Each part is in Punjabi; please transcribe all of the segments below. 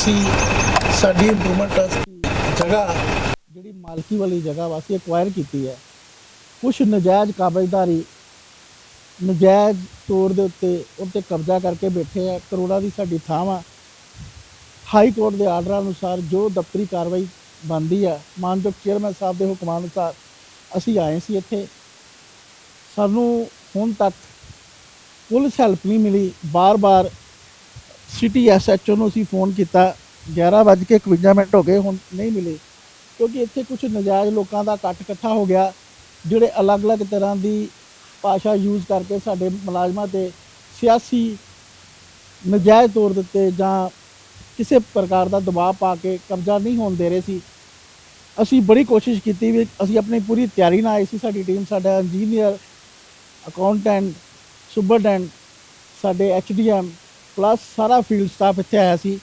ਅਸੀਂ ਸਾਡੀ ਇੰਪਰੂਵਮੈਂਟ ਟਰਸਟ ਜਗ੍ਹਾ ਜਿਹੜੀ ਮਾਲਕੀ ਵਾਲੀ ਜਗ੍ਹਾ ਵਾ ਅਸੀਂ ਐਕਵਾਇਰ ਕੀਤੀ ਹੈ। ਕੁਝ ਨਜਾਇਜ਼ ਕਾਬਜ਼ਦਾਰੀ, ਨਜਾਇਜ਼ ਤੌਰ ਦੇ ਉੱਤੇ ਉੱਤੇ ਕਬਜ਼ਾ ਕਰਕੇ ਬੈਠੇ ਆ, ਕਰੋੜਾਂ ਦੀ ਸਾਡੀ ਥਾਂ ਵਾ। ਹਾਈ ਕੋਰਟ ਦੇ ਆਰਡਰ ਅਨੁਸਾਰ ਜੋ ਦਫ਼ਤਰੀ ਕਾਰਵਾਈ ਬਣਦੀ ਆ, ਮਾਨਯੋਗ ਚੇਅਰਮੈਨ ਸਾਹਿਬ ਦੇ ਹੁਕਮਾਂ ਅਨੁਸਾਰ ਅਸੀਂ ਆਏ ਸੀ ਇੱਥੇ। ਸਾਨੂੰ ਹੁਣ ਤੱਕ ਪੁਲਿਸ ਹੈਲਪ ਨਹੀਂ ਮਿਲੀ, ਬਾਰ-ਬਾਰ ਸਿਟੀ ਐਸਐਚਓ ਨੂੰ ਅਸੀਂ ਫੋਨ ਕੀਤਾ 11:51 ਮਿੰਟ ਹੋ ਗਏ, ਹੁਣ ਨਹੀਂ ਮਿਲੇ। ਕਿਉਂਕਿ ਇੱਥੇ ਕੁਝ ਨਜਾਇਜ਼ ਲੋਕਾਂ ਦਾ ਇਕੱਠ ਇਕੱਠਾ ਹੋ ਗਿਆ, ਜਿਹੜੇ ਅਲੱਗ-ਅਲੱਗ ਤਰ੍ਹਾਂ ਦੀ ਭਾਸ਼ਾ ਯੂਜ਼ ਕਰਕੇ ਸਾਡੇ ਮੁਲਾਜ਼ਮਾਂ ਤੇ ਸਿਆਸੀ ਨਜਾਇਜ਼ ਤੌਰ ਦਿੱਤੇ ਜਾਂ ਕਿਸੇ ਪ੍ਰਕਾਰ ਦਾ ਦਬਾਅ ਪਾ ਕੇ ਕਬਜ਼ਾ ਨਹੀਂ ਹੋਣ ਦੇ ਰਹੇ ਸੀ। ਅਸੀਂ ਬੜੀ ਕੋਸ਼ਿਸ਼ ਕੀਤੀ ਵੀ ਅਸੀਂ ਆਪਣੀ ਪੂਰੀ ਤਿਆਰੀ ਨਾਲ ਆਈ ਸੀ, ਸਾਡੀ ਟੀਮ ਸਾਡਾ ਇੰਜੀਨੀਅਰ ਅਕਾਊਂਟੈਂਟ ਸੁਪਰਡੈਂਟ ਸਾਡੇ ਐਚਡੀਐਮ ਪਲੱਸ ਸਾਰਾ ਫੀਲਡ ਸਟਾਫ ਇੱਥੇ ਆਇਆ ਸੀ।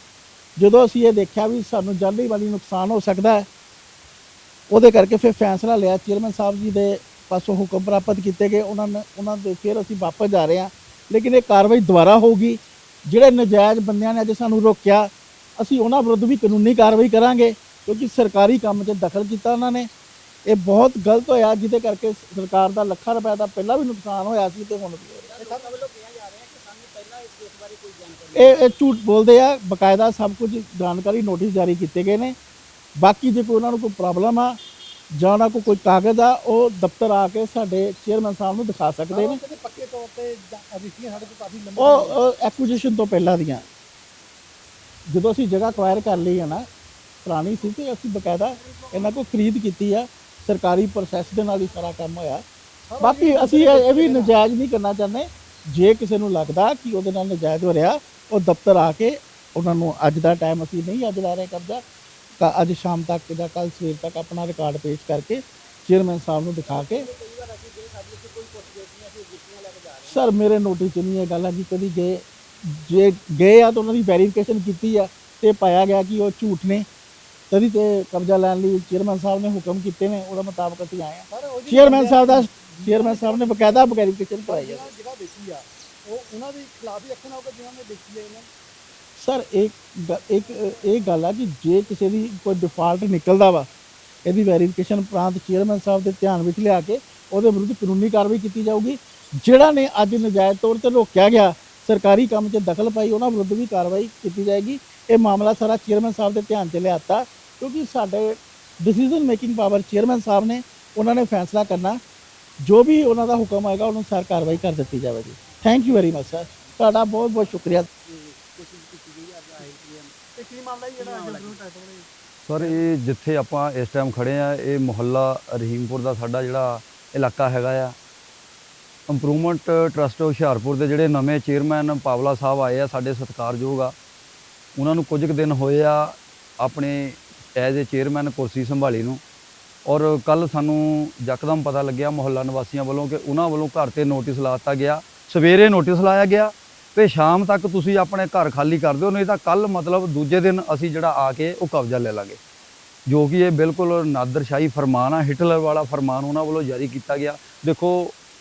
ਜਦੋਂ ਅਸੀਂ ਇਹ ਦੇਖਿਆ ਵੀ ਸਾਨੂੰ ਜਾਨੀ ਵਾਲੀ ਨੁਕਸਾਨ ਹੋ ਸਕਦਾ ਹੈ, ਉਹਦੇ ਕਰਕੇ ਫਿਰ ਫੈਸਲਾ ਲਿਆ ਚੇਅਰਮੈਨ ਸਾਹਿਬ ਜੀ ਦੇ ਪਾਸੋਂ ਹੁਕਮ ਪ੍ਰਾਪਤ ਕੀਤੇ ਗਏ। ਉਹਨਾਂ ਨੇ ਉਹਨਾਂ ਦੇ ਫਿਰ ਅਸੀਂ ਵਾਪਸ ਜਾ ਰਹੇ ਹਾਂ। ਲੇਕਿਨ ਇਹ ਕਾਰਵਾਈ ਦੁਬਾਰਾ ਹੋਊਗੀ। ਜਿਹੜੇ ਨਜਾਇਜ਼ ਬੰਦਿਆਂ ਨੇ ਅੱਜ ਸਾਨੂੰ ਰੋਕਿਆ, ਅਸੀਂ ਉਹਨਾਂ ਵਿਰੁੱਧ ਵੀ ਕਾਨੂੰਨੀ ਕਾਰਵਾਈ ਕਰਾਂਗੇ, ਕਿਉਂਕਿ ਸਰਕਾਰੀ ਕੰਮ 'ਚ ਦਖਲ ਕੀਤਾ ਉਹਨਾਂ ਨੇ। ਇਹ ਬਹੁਤ ਗਲਤ ਹੋਇਆ, ਜਿਹਦੇ ਕਰਕੇ ਸਰਕਾਰ ਦਾ ਲੱਖਾਂ ਰੁਪਏ ਦਾ ਪਹਿਲਾਂ ਵੀ ਨੁਕਸਾਨ ਹੋਇਆ ਸੀ ਤੇ ਹੁਣ ਵੀ ਹੋ ਰਿਹਾ ਇਹ ਇਹ ਝੂਠ ਬੋਲਦੇ ਆ ਬਕਾਇਦਾ ਸਭ ਕੁਝ ਜਾਣਕਾਰੀ ਨੋਟਿਸ ਜਾਰੀ ਕੀਤੇ ਗਏ ਨੇ। ਬਾਕੀ ਜੇ ਕੋਈ ਉਹਨਾਂ ਨੂੰ ਕੋਈ ਪ੍ਰੋਬਲਮ ਆ ਜਾਂ ਉਹਨਾਂ ਕੋਲ ਕੋਈ ਕਾਗਜ਼ ਆ ਉਹ ਦਫ਼ਤਰ ਆ ਕੇ ਸਾਡੇ ਚੇਅਰਮੈਨ ਸਾਹਿਬ ਨੂੰ ਦਿਖਾ ਸਕਦੇ ਨੇ। ਪੱਕੇ ਤੌਰ ਤੇ ਰਜਿਸਟਰੀਆਂ ਸਾਡੇ ਕੋਲ ਕਾਫੀ ਉਹ ਐਕੁਜੀਸ਼ਨ ਤੋਂ ਪਹਿਲਾਂ ਦੀਆਂ। ਜਦੋਂ ਅਸੀਂ ਜਗ੍ਹਾ ਅਕਵਾਇਰ ਕਰ ਲਈ ਹੈ ਨਾ ਪੁਰਾਣੀ ਸੀ ਤੇ ਅਸੀਂ ਬਕਾਇਦਾ ਇਹਨਾਂ ਕੋਲ ਖਰੀਦ ਕੀਤੀ ਆ। ਸਰਕਾਰੀ ਪ੍ਰੋਸੈਸ ਦੇ ਨਾਲ ਹੀ ਸਾਰਾ ਕੰਮ ਹੋਇਆ। ਬਾਕੀ ਅਸੀਂ ਇਹ ਵੀ ਨਜਾਇਜ਼ ਨਹੀਂ ਕਰਨਾ ਚਾਹੁੰਦੇ। ਜੇ ਕਿਸੇ ਨੂੰ ਲੱਗਦਾ ਕਿ ਉਹਦੇ ਨਾਲ ਨਜਾਇਜ਼ ਹੋ ਰਿਹਾ ਉਹ ਦਫ਼ਤਰ ਆ ਕੇ ਉਹਨਾਂ ਨੂੰ ਅੱਜ ਦਾ ਟਾਈਮ ਅਸੀਂ ਨਹੀਂ ਅੱਜ ਲਾ ਰਹੇ ਕਬਜ਼ਾ ਤਾਂ ਅੱਜ ਸ਼ਾਮ ਤੱਕ ਜਾਂ ਕੱਲ ਸਵੇਰ ਤੱਕ ਆਪਣਾ ਰਿਕਾਰਡ ਪੇਸ਼ ਕਰਕੇ ਚੇਅਰਮੈਨ ਸਾਹਿਬ ਨੂੰ ਦਿਖਾ ਕੇ ਸਰ ਮੇਰੇ ਨੋਟਿਸ 'ਚ ਨਹੀਂ ਇਹ ਗੱਲ ਆ ਜੀ ਕਦੀ ਗਏ ਜੇ ਗਏ ਆ ਤਾਂ ਉਹਨਾਂ ਦੀ ਵੈਰੀਫਿਕੇਸ਼ਨ ਕੀਤੀ ਆ ਤੇ ਪਾਇਆ ਗਿਆ ਕਿ ਉਹ ਝੂਠ ਨੇ। ਤਦੀ ਤੇ ਕਬਜ਼ਾ ਲੈਣ ਲਈ ਚੇਅਰਮੈਨ ਸਾਹਿਬ ਨੇ ਹੁਕਮ ਕੀਤੇ ਨੇ ਉਹਦਾ ਮੁਤਾਬਕ ਅਸੀਂ ਆਏ ਆ। ਚੇਅਰਮੈਨ ਸਾਹਿਬ ਦਾ ਚੇਅਰਮੈਨ ਸਾਹਿਬ ਨੇ ਬਕਾਇਦਾ ਵੈਰੀਫਿਕੇਸ਼ਨ ਕਰਾਈ ਆ ਉਹ ਉਹਨਾਂ ਦੇ ਖਿਲਾਫ ਹੀ ਐਕਸ਼ਨ ਆਊਗਾ ਜਿਨ੍ਹਾਂ ਨੇ ਦੇਖੀ ਹੈ ਇਹਨਾਂ ਸਰ, ਇੱਕ ਗ- ਇੱਕ, ਇਹ ਗੱਲ ਆ ਕਿ ਜੇ ਕਿਸੇ ਦੀ ਕੋਈ ਡਿਫਾਲਟ ਨਿਕਲਦਾ ਵਾ, ਇਹਦੀ ਵੈਰੀਫਿਕੇਸ਼ਨ ਪ੍ਰਾਂਤ ਚੇਅਰਮੈਨ ਸਾਹਿਬ ਦੇ ਧਿਆਨ ਵਿੱਚ ਲਿਆ ਕੇ ਉਹਦੇ ਵਿਰੁੱਧ ਕਾਨੂੰਨੀ ਕਾਰਵਾਈ ਕੀਤੀ ਜਾਊਗੀ। ਜਿਹੜਾ ਨੇ ਅੱਜ ਨਜਾਇਜ਼ ਤੌਰ ਤੇ ਰੋਕਿਆ ਗਿਆ, ਸਰਕਾਰੀ ਕੰਮ 'ਚ ਦਖਲ ਪਾਈ, ਉਹਨਾਂ ਵਿਰੁੱਧ ਵੀ ਕਾਰਵਾਈ ਕੀਤੀ ਜਾਏਗੀ। ਇਹ ਮਾਮਲਾ ਸਾਰਾ ਚੇਅਰਮੈਨ ਸਾਹਿਬ ਦੇ ਧਿਆਨ 'ਚ ਲਿਆਤਾ, ਕਿਉਂਕਿ ਸਾਡੇ ਡਿਸੀਜਨ ਮੇਕਿੰਗ ਪਾਵਰ ਚੇਅਰਮੈਨ ਸਾਹਿਬ ਨੇ, ਉਹਨਾਂ ਨੇ ਫੈਸਲਾ ਕਰਨਾ। ਜੋ ਵੀ ਉਹਨਾਂ ਦਾ ਹੁਕਮ ਆਏਗਾ ਉਹਨੂੰ ਸਾਰ ਕਾਰਵਾਈ ਕਰ ਦਿੱਤੀ ਜਾਵੇਗੀ। Thank you very much sir ਤੁਹਾਡਾ ਬਹੁਤ ਬਹੁਤ ਸ਼ੁਕਰੀਆ। ਤੇ ਕੀ ਮਾਮਲਾ ਜੀ ਜਿਹੜਾ ਇੰਟਰਵਿਊ ਟਾਈਟਲ ਨੇ ਸਰ ਇਹ ਜਿੱਥੇ ਆਪਾਂ ਇਸ ਟਾਈਮ ਖੜੇ ਆ, ਇਹ ਮੁਹੱਲਾ ਰਹੀਮਪੁਰ ਦਾ ਸਾਡਾ ਜਿਹੜਾ ਇਲਾਕਾ ਹੈਗਾ ਆ। ਇੰਪਰੂਵਮੈਂਟ ਟਰਸਟ ਹੁਸ਼ਿਆਰਪੁਰ ਦੇ ਜਿਹੜੇ ਨਵੇਂ ਚੇਅਰਮੈਨ ਪਾਵਲਾ ਸਾਹਿਬ ਆਏ ਆ, ਸਾਡੇ ਸਤਿਕਾਰਯੋਗ ਆ। ਉਹਨਾਂ ਨੂੰ ਕੁਝ ਕੁ ਦਿਨ ਹੋਏ ਆ ਆਪਣੇ ਐਜ਼ ਏ ਚੇਅਰਮੈਨ ਕੁਰਸੀ ਸੰਭਾਲੀ ਨੂੰ। ਔਰ ਕੱਲ ਸਾਨੂੰ ਯਕਦਮ ਪਤਾ ਲੱਗਿਆ ਮੁਹੱਲਾ ਨਿਵਾਸੀਆਂ ਵੱਲੋਂ ਕਿ ਉਹਨਾਂ ਵੱਲੋਂ ਘਰ ਤੇ ਨੋਟਿਸ ਲਾ ਦਿੱਤਾ ਗਿਆ। ਸਵੇਰੇ ਨੋਟਿਸ ਲਾਇਆ ਗਿਆ ਤੇ ਸ਼ਾਮ ਤੱਕ ਤੁਸੀਂ ਆਪਣੇ ਘਰ ਖਾਲੀ ਕਰ ਦਿਓ, ਨਹੀਂ ਤਾਂ ਕੱਲ ਮਤਲਬ ਦੂਜੇ ਦਿਨ ਅਸੀਂ ਜਿਹੜਾ ਆ ਕੇ ਉਹ ਕਬਜ਼ਾ ਲੈ ਲਾਂਗੇ। ਜੋ ਕਿ ਇਹ ਬਿਲਕੁਲ ਨਾਦਰਸ਼ਾਹੀ ਫਰਮਾਨ ਆ ਹਿਟਲਰ ਵਾਲਾ ਫਰਮਾਨ ਉਹਨਾਂ ਵੱਲੋਂ ਜਾਰੀ ਕੀਤਾ ਗਿਆ। ਦੇਖੋ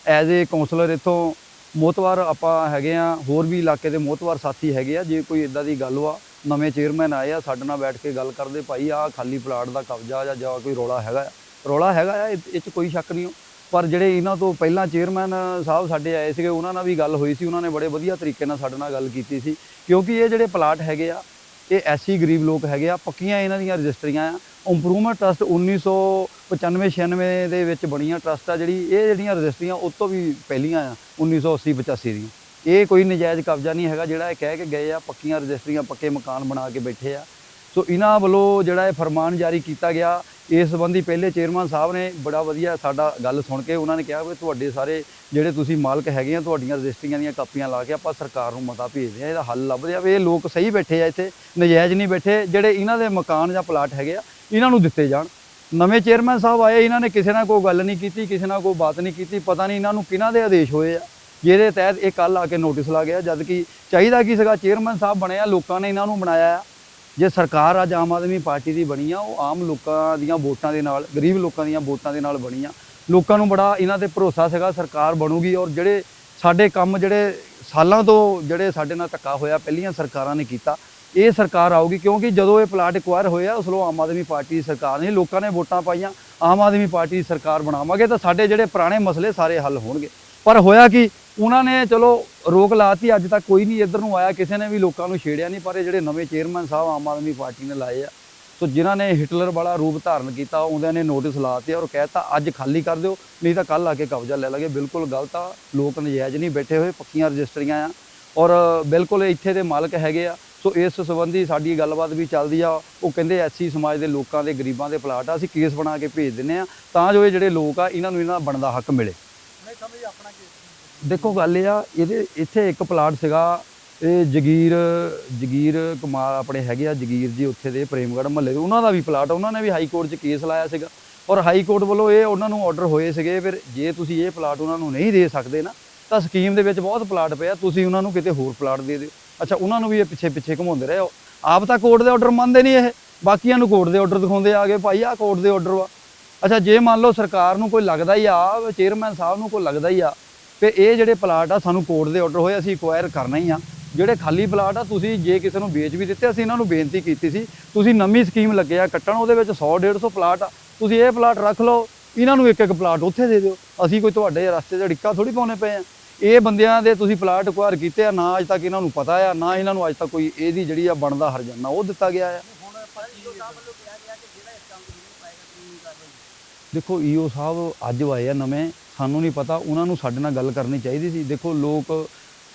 ਐਜ਼ ਏ ਕਾਉਂਸਲਰ ਇਥੋਂ ਮੋਤਵਾਰ ਆਪਾਂ ਹੈਗੇ ਆ, ਹੋਰ ਵੀ ਇਲਾਕੇ ਦੇ ਮੋਤਵਾਰ ਸਾਥੀ ਹੈਗੇ ਆ, ਜੇ ਕੋਈ ਇਦਾਂ ਦੀ ਗੱਲ ਵਾ, ਨਵੇਂ ਚੇਅਰਮੈਨ ਆਏ ਆ, ਸਾਡੇ ਨਾਲ ਬੈਠ ਕੇ ਗੱਲ ਕਰਦੇ, ਭਾਈ ਆ ਖਾਲੀ ਪਲਾਟ ਦਾ ਕਬਜ਼ਾ ਜਾਂ ਜਾਂ ਕੋਈ ਰੋਲਾ ਹੈਗਾ ਆ ਰੋਲਾ ਹੈਗਾ ਆ ਇਹ ਇਹ 'ਚ ਕੋਈ ਸ਼ੱਕ ਨਹੀਂ। ਪਰ ਜਿਹੜੇ ਇਹਨਾਂ ਤੋਂ ਪਹਿਲਾਂ ਚੇਅਰਮੈਨ ਸਾਹਿਬ ਸਾਡੇ ਆਏ ਸੀਗੇ, ਉਹਨਾਂ ਨਾਲ ਵੀ ਗੱਲ ਹੋਈ ਸੀ, ਉਹਨਾਂ ਨੇ ਬੜੇ ਵਧੀਆ ਤਰੀਕੇ ਨਾਲ ਸਾਡੇ ਨਾਲ ਗੱਲ ਕੀਤੀ ਸੀ। ਕਿਉਂਕਿ ਇਹ ਜਿਹੜੇ ਪਲਾਟ ਹੈਗੇ ਆ, ਇਹ ਐਸੀ ਗਰੀਬ ਲੋਕ ਹੈਗੇ ਆ, ਪੱਕੀਆਂ ਇਹਨਾਂ ਦੀਆਂ ਰਜਿਸਟਰੀਆਂ ਆ। ਇੰਪਰੂਵਮੈਂਟ ਟਰਸਟ 1995 96 ਦੇ ਵਿੱਚ ਬਣੀਆਂ ਟਰਸਟ ਆ ਜਿਹੜੀ, ਇਹ ਜਿਹੜੀਆਂ ਰਜਿਸਟਰੀਆਂ ਉਹ ਤੋਂ ਵੀ ਪਹਿਲੀਆਂ ਆ 1980 85 ਦੀਆਂ। ਇਹ ਕੋਈ ਨਜਾਇਜ਼ ਕਬਜ਼ਾ ਨਹੀਂ ਹੈਗਾ, ਜਿਹੜਾ ਇਹ ਕਹਿ ਕੇ ਗਏ ਆ, ਪੱਕੀਆਂ ਰਜਿਸਟਰੀਆਂ, ਪੱਕੇ ਮਕਾਨ ਬਣਾ ਕੇ ਬੈਠੇ ਆ। ਸੋ ਇਹਨਾਂ ਵੱਲੋਂ ਜਿਹੜਾ ਇਹ ਫਰਮਾਨ ਜਾਰੀ ਕੀਤਾ ਗਿਆ ਇਸ ਸੰਬੰਧੀ ਪਹਿਲੇ ਚੇਅਰਮੈਨ ਸਾਹਿਬ ਨੇ ਬੜਾ ਵਧੀਆ ਸਾਡਾ ਗੱਲ ਸੁਣ ਕੇ ਉਹਨਾਂ ਨੇ ਕਿਹਾ ਵੀ ਤੁਹਾਡੇ ਸਾਰੇ ਜਿਹੜੇ ਤੁਸੀਂ ਮਾਲਕ ਹੈਗੇ ਆ, ਤੁਹਾਡੀਆਂ ਰਜਿਸਟਰੀਆਂ ਦੀਆਂ ਕਾਪੀਆਂ ਲਾ ਕੇ ਆਪਾਂ ਸਰਕਾਰ ਨੂੰ ਮਤਾ ਭੇਜਦੇ ਆ। ਇਹਦਾ ਹੱਲ ਲੱਭਦੇ ਆ ਵੀ ਇਹ ਲੋਕ ਸਹੀ ਬੈਠੇ ਆ ਇੱਥੇ, ਨਜਾਇਜ਼ ਨਹੀਂ ਬੈਠੇ। ਜਿਹੜੇ ਇਹਨਾਂ ਦੇ ਮਕਾਨ ਜਾਂ ਪਲਾਟ ਹੈਗੇ ਆ, ਇਹਨਾਂ ਨੂੰ ਦਿੱਤੇ ਜਾਣ। ਨਵੇਂ ਚੇਅਰਮੈਨ ਸਾਹਿਬ ਆਏ, ਇਹਨਾਂ ਨੇ ਕਿਸੇ ਨਾਲ ਕੋਈ ਗੱਲ ਨਹੀਂ ਕੀਤੀ, ਕਿਸੇ ਨਾਲ ਕੋਈ ਬਾਤ ਨਹੀਂ ਕੀਤੀ। ਪਤਾ ਨਹੀਂ ਇਹਨਾਂ ਨੂੰ ਕਿਹਨਾਂ ਦੇ ਆਦੇਸ਼ ਹੋਏ ਆ। ਜਿਹਦੇ ਤਹਿਤ ਇਹ ਕੱਲ ਆ ਕੇ ਨੋਟਿਸ ਲਾ ਗਿਆ। ਜਦ ਕਿ ਚਾਹੀਦਾ ਕੀ ਸੀਗਾ, ਚੇਅਰਮੈਨ ਸਾਹਿਬ ਬਣਿਆ ਲੋਕਾਂ ਨੇ ਇਹਨਾਂ ਨੂੰ ਬਣਾਇਆ ਆ। ਜੇ ਸਰਕਾਰ ਅੱਜ ਆਮ ਆਦਮੀ ਪਾਰਟੀ ਦੀ ਬਣੀ ਆ, ਉਹ ਆਮ ਲੋਕਾਂ ਦੀਆਂ ਵੋਟਾਂ ਦੇ ਨਾਲ, ਗਰੀਬ ਲੋਕਾਂ ਦੀਆਂ ਵੋਟਾਂ ਦੇ ਨਾਲ ਬਣੀ ਆ। ਲੋਕਾਂ ਨੂੰ ਬੜਾ ਇਹਨਾਂ ਤੇ ਭਰੋਸਾ ਸੀਗਾ ਸਰਕਾਰ ਬਣੂਗੀ ਔਰ ਜਿਹੜੇ ਸਾਡੇ ਕੰਮ ਜਿਹੜੇ ਸਾਲਾਂ ਤੋਂ ਜਿਹੜੇ ਸਾਡੇ ਨਾਲ ਧੱਕਾ ਹੋਇਆ, ਪਹਿਲੀਆਂ ਸਰਕਾਰਾਂ ਨੇ ਕੀਤਾ, ਇਹ ਸਰਕਾਰ ਆਊਗੀ ਕਿਉਂਕਿ ਜਦੋਂ ਇਹ ਪਲਾਟ ਐਕਵਾਇਰ ਹੋਇਆ ਉਸ ਨੂੰ ਆਮ ਆਦਮੀ ਪਾਰਟੀ ਦੀ ਸਰਕਾਰ ਨੇ ਲੋਕਾਂ ਨੇ ਵੋਟਾਂ ਪਾਈਆਂ, ਆਮ ਆਦਮੀ ਪਾਰਟੀ ਦੀ ਸਰਕਾਰ ਬਣਾਵਾਂਗੇ ਤਾਂ ਸਾਡੇ ਜਿਹੜੇ ਪੁਰਾਣੇ ਮਸਲੇ ਸਾਰੇ ਹੱਲ ਹੋਣਗੇ। ਪਰ ਹੋਇਆ ਕਿ ਉਹਨਾਂ ਨੇ ਚਲੋ ਰੋਕ ਲਾਤੀ, ਅੱਜ ਤੱਕ ਕੋਈ ਨਹੀਂ ਇੱਧਰ ਨੂੰ ਆਇਆ, ਕਿਸੇ ਨੇ ਵੀ ਲੋਕਾਂ ਨੂੰ ਛੇੜਿਆ ਨਹੀਂ, ਪਰ ਇਹ ਜਿਹੜੇ ਨਵੇਂ ਚੇਅਰਮੈਨ ਸਾਹਿਬ ਆਮ ਆਦਮੀ ਪਾਰਟੀ ਨੇ ਲਾਏ ਆ, ਸੋ ਜਿਨ੍ਹਾਂ ਨੇ ਹਿਟਲਰ ਵਾਲਾ ਰੂਪ ਧਾਰਨ ਕੀਤਾ, ਉਹਦਿਆਂ ਨੇ ਨੋਟਿਸ ਲਾਤੇ ਔਰ ਕਹਿਤਾ ਅੱਜ ਖਾਲੀ ਕਰ ਦਿਓ, ਨਹੀਂ ਤਾਂ ਕੱਲ ਆ ਕੇ ਕਬਜ਼ਾ ਲੈ ਲਾਂਗੇ। ਬਿਲਕੁਲ ਗਲਤ ਆ, ਲੋਕ ਨਜਾਇਜ਼ ਨਹੀਂ ਬੈਠੇ ਹੋਏ, ਪੱਕੀਆਂ ਰਜਿਸਟਰੀਆਂ ਆ ਔਰ ਬਿਲਕੁਲ ਇੱਥੇ ਦੇ ਮਾਲਕ ਹੈਗੇ ਆ, ਸੋ ਇਸ ਸੰਬੰਧੀ ਸਾਡੀ ਗੱਲਬਾਤ ਵੀ ਚੱਲਦੀ ਆ, ਉਹ ਕਹਿੰਦੇ ਐਸਸੀ ਸਮਾਜ ਦੇ ਲੋਕਾਂ ਦੇ, ਗਰੀਬਾਂ ਦੇ ਪਲਾਟ ਆ, ਅਸੀਂ ਕੇਸ ਬਣਾ ਕੇ ਭੇਜ ਦਿੰਨੇ ਆ, ਤਾਂ ਜੋ ਇਹ ਜਿਹੜੇ ਲੋਕ ਆ, ਇਹਨਾਂ ਨੂੰ ਇਹਨਾਂ ਦਾ ਬਣਦਾ ਹੱਕ ਮਿਲੇ। ਨਹੀਂ ਸਮਝ ਆਪਣਾ ਕੀ? ਦੇਖੋ ਗੱਲ ਇਹ ਆ, ਇਹਦੇ ਇੱਥੇ ਇੱਕ ਪਲਾਟ ਸੀਗਾ, ਇਹ ਜਗੀਰ ਜਗੀਰ ਕੁਮਾਰ ਆਪਣੇ ਹੈਗੇ ਆ, ਜਗੀਰ ਜੀ ਉੱਥੇ ਦੇ ਪ੍ਰੇਮਗੜ੍ਹ ਮਹੱਲੇ ਦੇ, ਉਹਨਾਂ ਦਾ ਵੀ ਪਲਾਟ ਉਹਨਾਂ ਨੇ ਵੀ ਹਾਈ ਕੋਰਟ 'ਚ ਕੇਸ ਲਾਇਆ ਸੀਗਾ। ਔਰ ਹਾਈ ਕੋਰਟ ਵੱਲੋਂ ਇਹ ਉਹਨਾਂ ਨੂੰ ਆਰਡਰ ਹੋਏ ਸੀਗੇ, ਫਿਰ ਜੇ ਤੁਸੀਂ ਇਹ ਪਲਾਟ ਉਹਨਾਂ ਨੂੰ ਨਹੀਂ ਦੇ ਸਕਦੇ ਨਾ, ਤਾਂ ਸਕੀਮ ਦੇ ਵਿੱਚ ਬਹੁਤ ਪਲਾਟ ਪਿਆ ਤੁਸੀਂ ਉਹਨਾਂ ਨੂੰ ਕਿਤੇ ਹੋਰ ਪਲਾਟ ਦੇ ਦਿਓ। ਅੱਛਾ, ਉਹਨਾਂ ਨੂੰ ਵੀ ਇਹ ਪਿੱਛੇ ਪਿੱਛੇ ਘੁਮਾਉਂਦੇ ਰਹੇ ਆਪ ਤਾਂ ਕੋਰਟ ਦੇ ਆਰਡਰ ਮੰਨਦੇ ਨਹੀਂ ਇਹ, ਬਾਕੀਆਂ ਨੂੰ ਕੋਰਟ ਦੇ ਆਰਡਰ ਦਿਖਾਉਂਦੇ ਆ ਗਏ, ਭਾਈ ਆ ਕੋਰਟ ਦੇ ਆਰਡਰ ਵਾ। ਅੱਛਾ, ਜੇ ਮੰਨ ਲਓ ਸਰਕਾਰ ਨੂੰ ਕੋਈ ਲੱਗਦਾ ਹੀ ਆ ਚੇਅਰਮੈਨ ਸਾਹਿਬ ਨੂੰ ਕੋਈ ਲੱਗਦਾ ਹੀ ਆ ਕਿ ਇਹ ਜਿਹੜੇ ਪਲਾਟ ਆ, ਸਾਨੂੰ ਕੋਰਟ ਦੇ ਆਰਡਰ ਹੋਏ, ਅਸੀਂ ਐਕਵਾਇਰ ਕਰਨਾ ਹੀ ਆ। ਜਿਹੜੇ ਖਾਲੀ ਪਲਾਟ ਆ, ਤੁਸੀਂ ਜੇ ਕਿਸੇ ਨੂੰ ਵੇਚ ਵੀ ਦਿੱਤੇ, ਅਸੀਂ ਇਹਨਾਂ ਨੂੰ ਬੇਨਤੀ ਕੀਤੀ ਸੀ। ਤੁਸੀਂ ਨਵੀਂ ਸਕੀਮ ਲੱਗਿਆ ਕੱਟਣ, ਉਹਦੇ ਵਿੱਚ 100 150 ਪਲਾਟ ਆ। ਤੁਸੀਂ ਇਹ ਪਲਾਟ ਰੱਖ ਲਓ, ਇਹਨਾਂ ਨੂੰ ਇੱਕ ਇੱਕ ਪਲਾਟ ਉੱਥੇ ਦੇ ਦਿਓ। ਅਸੀਂ ਕੋਈ ਤੁਹਾਡੇ ਰਸਤੇ 'ਚ ਅੜਿੱਕਾ ਥੋੜੀ ਪਾਉਣੇ ਪਏ ਆ। ਇਹ ਬੰਦਿਆਂ ਦੇ ਤੁਸੀਂ ਪਲਾਟ ਐਕਵਾਇਰ ਕੀਤੇ ਆ, ਨਾ ਅੱਜ ਤੱਕ ਇਹਨਾਂ ਨੂੰ ਪਤਾ ਆ, ਨਾ ਇਹਨਾਂ ਨੂੰ ਅੱਜ ਤੱਕ ਕੋਈ ਇਹਦੀ ਜਿਹੜੀ ਆ ਬਣਦਾ ਹਰਜਾਨਾ, ਉਹ ਦਿੱਤਾ ਗਿਆ ਆ। ਦੇਖੋ, ਈਓ ਸਾਹਿਬ ਅੱਜ ਆਏ ਆ ਨਵੇਂ ਸਾਨੂੰ ਨਹੀਂ ਪਤਾ, ਉਹਨਾਂ ਨੂੰ ਸਾਡੇ ਨਾਲ ਗੱਲ ਕਰਨੀ ਚਾਹੀਦੀ ਸੀ। ਦੇਖੋ, ਲੋਕ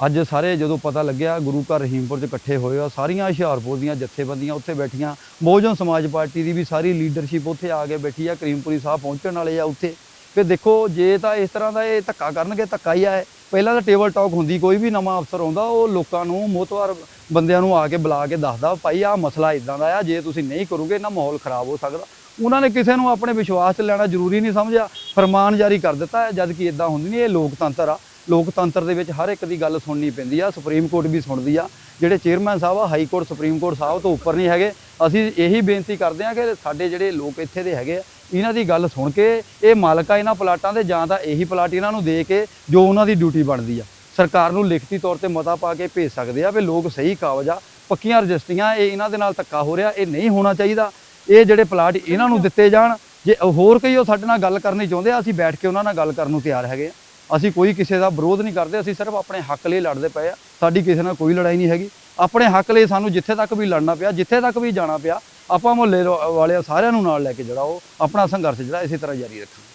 ਅੱਜ ਸਾਰੇ ਜਦੋਂ ਪਤਾ ਲੱਗਿਆ, ਗੁਰੂ ਘਰ ਰਹੀਮਪੁਰ 'ਚ ਇਕੱਠੇ ਹੋਏ ਆ, ਸਾਰੀਆਂ ਹੁਸ਼ਿਆਰਪੁਰ ਦੀਆਂ ਜਥੇਬੰਦੀਆਂ ਉੱਥੇ ਬੈਠੀਆਂ ਬਹੁਜਨ ਸਮਾਜ ਪਾਰਟੀ ਦੀ ਵੀ ਸਾਰੀ ਲੀਡਰਸ਼ਿਪ ਉੱਥੇ ਆ ਕੇ ਬੈਠੀ ਆ, ਕਰੀਮਪੁਰੀ ਸਾਹਿਬ ਪਹੁੰਚਣ ਵਾਲੇ ਆ ਉੱਥੇ। ਫਿਰ ਦੇਖੋ, ਜੇ ਤਾਂ ਇਸ ਤਰ੍ਹਾਂ ਦਾ ਇਹ ਧੱਕਾ ਕਰਨਗੇ, ਧੱਕਾ ਹੀ ਆ ਪਹਿਲਾਂ ਤਾਂ ਟੇਬਲ ਟਾਕ ਹੁੰਦੀ, ਕੋਈ ਵੀ ਨਵਾਂ ਅਫਸਰ ਆਉਂਦਾ, ਉਹ ਲੋਕਾਂ ਨੂੰ ਮੋਤਵਾਰ ਬੰਦਿਆਂ ਨੂੰ ਆ ਕੇ ਬੁਲਾ ਕੇ ਦੱਸਦਾ, ਭਾਈ, ਆਹ ਮਸਲਾ ਇਦਾਂ ਦਾ ਆ, ਜੇ ਤੁਸੀਂ ਨਹੀਂ ਕਰੋਗੇ ਨਾ ਮਾਹੌਲ ਖਰਾਬ ਹੋ ਸਕਦਾ। ਉਹਨਾਂ ਨੇ ਕਿਸੇ ਨੂੰ ਆਪਣੇ ਵਿਸ਼ਵਾਸ 'ਚ ਲੈਣਾ ਜ਼ਰੂਰੀ ਨਹੀਂ ਸਮਝਿਆ। ਫਰਮਾਨ ਜਾਰੀ ਕਰ ਦਿੱਤਾ ਹੈ, ਜਦ ਕਿ ਇਦਾਂ ਹੁੰਦੀ ਨਹੀਂ ਇਹ ਲੋਕਤੰਤਰ ਆ। ਲੋਕਤੰਤਰ ਦੇ ਵਿੱਚ ਹਰ ਇੱਕ ਦੀ ਗੱਲ ਸੁਣਨੀ ਪੈਂਦੀ ਆ ਸੁਪਰੀਮ ਕੋਰਟ ਵੀ ਸੁਣਦੀ ਆ। ਜਿਹੜੇ ਚੇਅਰਮੈਨ ਸਾਹਿਬ ਆ ਹਾਈ ਕੋਰਟ ਸੁਪਰੀਮ ਕੋਰਟ ਸਾਹਿਬ ਤੋਂ ਉੱਪਰ ਨਹੀਂ ਹੈਗੇ। ਅਸੀਂ ਇਹੀ ਬੇਨਤੀ ਕਰਦੇ ਆ ਕਿ ਸਾਡੇ ਜਿਹੜੇ ਲੋਕ ਇੱਥੇ ਦੇ ਹੈਗੇ ਆ ਇਹਨਾਂ ਦੀ ਗੱਲ ਸੁਣ ਕੇ ਇਹ ਮਾਲਕ ਆ ਇਹਨਾਂ ਪਲਾਟਾਂ ਦੇ ਜਾਂ ਤਾਂ ਇਹੀ ਪਲਾਟ ਇਹਨਾਂ ਨੂੰ ਦੇ ਕੇ ਜੋ ਉਹਨਾਂ ਦੀ ਡਿਊਟੀ ਬਣਦੀ ਆ। ਸਰਕਾਰ ਨੂੰ ਲਿਖਤੀ ਤੌਰ ਤੇ ਮਤਾ ਪਾ ਕੇ ਭੇਜ ਸਕਦੇ ਆ ਵੀ ਲੋਕ ਸਹੀ ਕਾਗਜ਼ ਆ ਪੱਕੀਆਂ ਰਜਿਸਟਰੀਆਂ ਇਹ ਇਹਨਾਂ ਦੇ ਨਾਲ ਧੱਕਾ ਹੋ ਰਿਹਾ ਇਹ ਨਹੀਂ ਹੋਣਾ ਚਾਹੀਦਾ। ਇਹ ਜਿਹੜੇ ਪਲਾਟ ਇਹਨਾਂ ਨੂੰ ਦਿੱਤੇ ਜਾਣ, ਜੇ ਹੋਰ ਕੋਈ ਉਹ ਸਾਡੇ ਨਾਲ ਗੱਲ ਕਰਨੀ ਚਾਹੁੰਦੇ ਆ, ਅਸੀਂ ਬੈਠ ਕੇ ਉਹਨਾਂ ਨਾਲ ਗੱਲ ਕਰਨ ਨੂੰ ਤਿਆਰ ਹੈਗੇ ਆ। ਅਸੀਂ ਕੋਈ ਕਿਸੇ ਦਾ ਵਿਰੋਧ ਨਹੀਂ ਕਰਦੇ, ਅਸੀਂ ਸਿਰਫ ਆਪਣੇ ਹੱਕ ਲਈ ਲੜਦੇ ਪਏ ਆ। ਸਾਡੀ ਕਿਸੇ ਨਾਲ ਕੋਈ ਲੜਾਈ ਨਹੀਂ ਹੈਗੀ। ਆਪਣੇ ਹੱਕ ਲਈ ਸਾਨੂੰ ਜਿੱਥੇ ਤੱਕ ਵੀ ਲੜਨਾ ਪਿਆ, ਜਿੱਥੇ ਤੱਕ ਵੀ ਜਾਣਾ ਪਿਆ, ਆਪਾਂ ਮੁਹੱਲੇ ਵਾਲਿਆਂ ਸਾਰਿਆਂ ਨੂੰ ਨਾਲ ਲੈ ਕੇ ਜਿਹੜਾ ਉਹ ਆਪਣਾ ਸੰਘਰਸ਼ ਜਿਹੜਾ ਇਸੇ ਤਰ੍ਹਾਂ ਜਾਰੀ ਰੱਖਾਂਗੇ।